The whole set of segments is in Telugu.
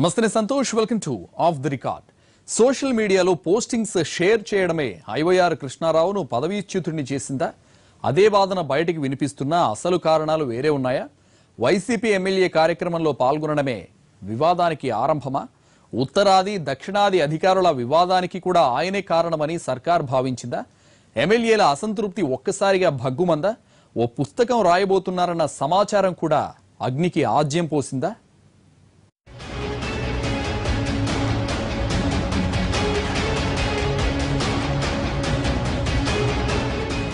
నమస్తే Santosh welcome to off the record social మీడియాలో పోస్టింగ్స్ షేర్ చేయడమే ఐవైఆర్ కృష్ణారావును పదవీచ్యుతుడిని చేసిందా? అదే వాదన బయటికి వినిపిస్తున్నా అసలు కారణాలు వేరే ఉన్నాయా? వైసీపీ ఎమ్మెల్యే కార్యక్రమంలో పాల్గొనడమే వివాదానికి ఆరంభమా? ఉత్తరాది దక్షిణాది అధికారుల వివాదానికి కూడా ఆయనే కారణమని సర్కార్ భావించిందా? ఎమ్మెల్యేల అసంతృప్తి ఒక్కసారిగా భగ్గుమందా? ఓ పుస్తకం రాయబోతున్నారన్న సమాచారం కూడా అగ్నికి ఆజ్యం పోసిందా?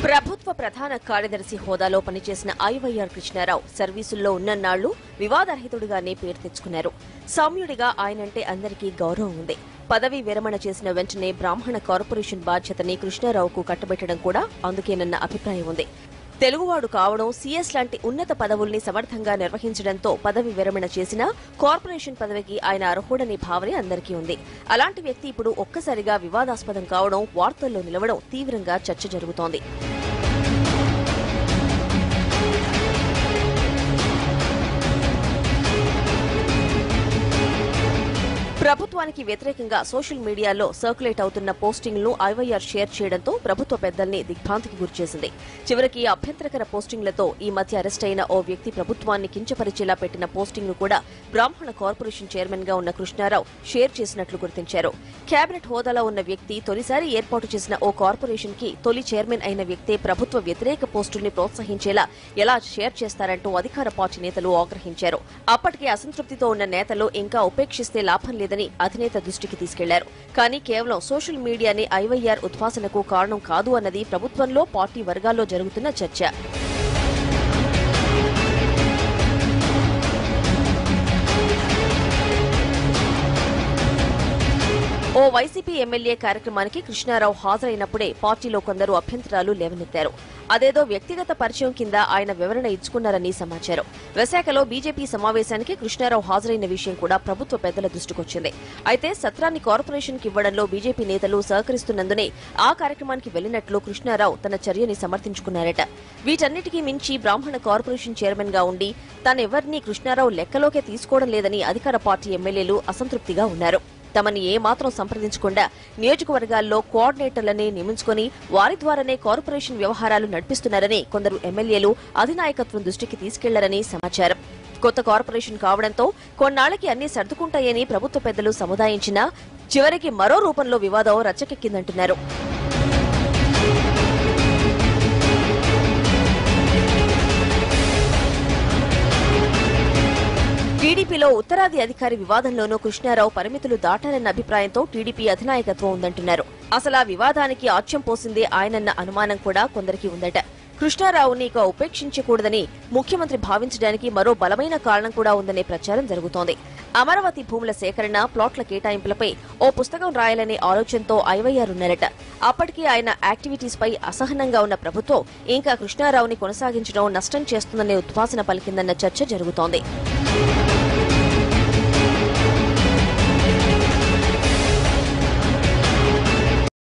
ప్రభుత్వ ప్రధాన కార్యదర్శి హోదాలో పనిచేసిన ఐవైఆర్ కృష్ణారావు సర్వీసుల్లో ఉన్నన్నాళ్ళు వివాదరహితుడిగానే పేరు తెచ్చుకున్నారు. సౌమ్యుడిగా ఆయనంటే అందరికీ గౌరవం ఉంది. పదవి విరమణ చేసిన వెంటనే బ్రాహ్మణ కార్పొరేషన్ బాధ్యతని కృష్ణారావుకు కట్టబెట్టడం కూడా అందుకేనన్న అభిప్రాయం ఉంది. తెలుగువాడు కావడం సీఎస్ లాంటి ఉన్నత పదవుల్ని సమర్థంగా నిర్వహించడంతో పదవి విరమణ చేసినా కార్పొరేషన్ పదవికి ఆయన అర్హుడని భావనే అందరికీ ఉంది. అలాంటి వ్యక్తి ఇప్పుడు ఒక్కసారిగా వివాదాస్పదం కావడం వార్తల్లో నిలవడం తీవ్రంగా చర్చ జరుగుతోంది. ప్రభుత్వానికి వ్యతిరేకంగా సోషల్ మీడియాలో సర్క్యులేట్ అవుతున్న పోస్టింగ్లను ఐవైఆర్ షేర్ చేయడంతో ప్రభుత్వ పెద్దల్ని దిగ్భ్రాంతికి గురిచేసింది. చివరికి అభ్యంతరకర పోస్టింగ్లతో ఈ మధ్య అరెస్ట్ అయిన ఓ వ్యక్తి ప్రభుత్వాన్ని కించపరిచేలా పెట్టిన పోస్టింగ్ను కూడా బ్రాహ్మణ కార్పొరేషన్ చైర్మన్గా ఉన్న కృష్ణారావు షేర్ చేసినట్లు గుర్తించారు. కేబినెట్ హోదాలో ఉన్న వ్యక్తి తొలిసారి ఏర్పాటు చేసిన ఓ కార్పొరేషన్కి తొలి చైర్మన్ అయిన వ్యక్తే ప్రభుత్వ వ్యతిరేక పోస్టుల్ని ప్రోత్సహించేలా ఎలా షేర్ చేస్తారంటూ అధికార పార్టీ నేతలు ఆగ్రహించారు. అప్పటికే అసంతృప్తితో ఉన్న నేతలు ఇంకా ఉపేక్షిస్తే లాభం లేదని అధినేత దృష్టికి తీసుకెళ్ళారు. కానీ కేవలం సోషల్ మీడియానే ఐవైఆర్ ఉద్వాసనకు కారణం కాదు అన్నది ప్రభుత్వంలో పార్టీ వర్గాల్లో జరుగుతున్న చర్చ. వైసీపీ ఎమ్మెల్యే కార్యక్రమానికి కృష్ణారావు హాజరైనప్పుడే పార్టీలో కొందరు అభ్యంతరాలు లేవనెత్తారు. అదేదో వ్యక్తిగత పరిచయం కింద ఆయన వివరణ ఇచ్చుకున్నారని సమాచారం. విశాఖలో బీజేపీ సమావేశానికి కృష్ణారావు హాజరైన విషయం కూడా ప్రభుత్వ పెద్దల దృష్టికొచ్చింది. అయితే సత్రాన్ని కార్పొరేషన్కి ఇవ్వడంలో బీజేపీ నేతలు సహకరిస్తున్నందునే ఆ కార్యక్రమానికి వెళ్ళినట్లు కృష్ణారావు తన చర్యని సమర్థించుకున్నారట. వీటన్నిటికీ మించి బ్రాహ్మణ కార్పొరేషన్ చైర్మన్గా ఉండి తానెవరినీ కృష్ణారావు లెక్కలోకే తీసుకోవడం లేదని అధికార పార్టీ ఎమ్మెల్యేలు అసంతృప్తిగా ఉన్నారు. తమని ఏమాత్రం సంప్రదించకుండా నియోజకవర్గాల్లో కోఆర్డినేటర్లనే నియమించుకుని వారి ద్వారానే కార్పొరేషన్ వ్యవహారాలు నడిపిస్తున్నారని కొందరు ఎమ్మెల్యేలు అధినాయకత్వం దృష్టికి తీసుకెళ్ళారని సమాచారం. కొత్త కార్పొరేషన్ కావడంతో కొన్నాళ్ళకి అన్ని సర్దుకుంటాయని ప్రభుత్వ పెద్దలు సముదాయించినా చివరికి మరో రూపంలో వివాదం రచ్చకెక్కిందంటున్నారు. టీడీపీలో ఉత్తరాది అధికారి వివాదంలోనూ కృష్ణారావు పరిమితులు దాటాలన్న అభిప్రాయంతో టీడీపీ అధినాయకత్వం ఉందంటున్నారు. అసలు ఆ వివాదానికి ఆచ్యం పోసిందే ఆయనన్న అనుమానం కూడా కొందరికి ఉందట. కృష్ణారావుని ఇక ఉపేక్షించకూడదని ముఖ్యమంత్రి భావించడానికి మరో బలమైన కారణం కూడా ఉందనే ప్రచారం జరుగుతోంది. అమరావతి భూముల సేకరణ ప్లాట్ల కేటాయింపులపై ఓ పుస్తకం రాయాలనే ఆలోచనతో ఐవైఆర్ ఉన్నారట అప్పటికీ ఆయన యాక్టివిటీస్ పై అసహనంగా ఉన్న ప్రభుత్వం ఇంకా కృష్ణారావుని కొనసాగించడం నష్టం చేస్తుందనే ఉద్వాసన పలికిందన్న చర్చ జరుగుతోంది.